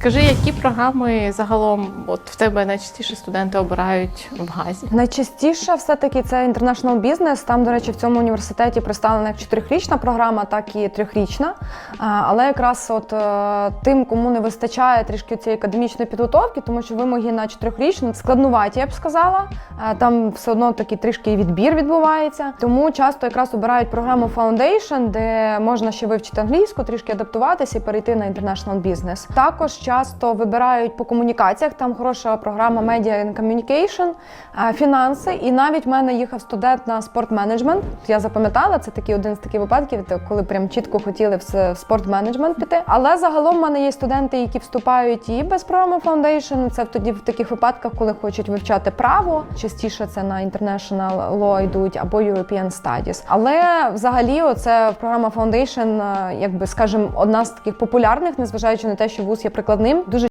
Скажи, які програми загалом от в тебе найчастіше студенти обирають в ГАЗі? Найчастіше все-таки це інтернешнл бізнес. Там, до речі, в цьому університеті представлена як чотирьохрічна програма, так і трьохрічна. Але якраз от е, тим, кому не вистачає трішки цієї академічної підготовки, тому що вимоги на чотирьохрічну складнуваті, я б сказала. Там все одно такий трішки відбір відбувається. Тому часто якраз обирають програму Foundation, де можна ще вивчити англійську, трішки адаптуватися і перейти на інтернешнл бізнес. Також часто вибирають по комунікаціях. Там хороша програма Media and Communication, е, фінанси. І навіть в мене їхав студент на спортменеджмент. Я запам'ятала, це такий один з таких випадків, коли прям чітко хотіли в спортменеджмент піти. Але загалом в мене є студенти, які вступають і без програми Foundation. Це тоді в таких випадках, коли хочуть вивчати право. Частіше це на International Law йдуть або European Studies. Але взагалі, оце програма Foundation, е, якби скажімо, одна з таких популярних, незважаючи на те, що вуз є прикладним. Дуже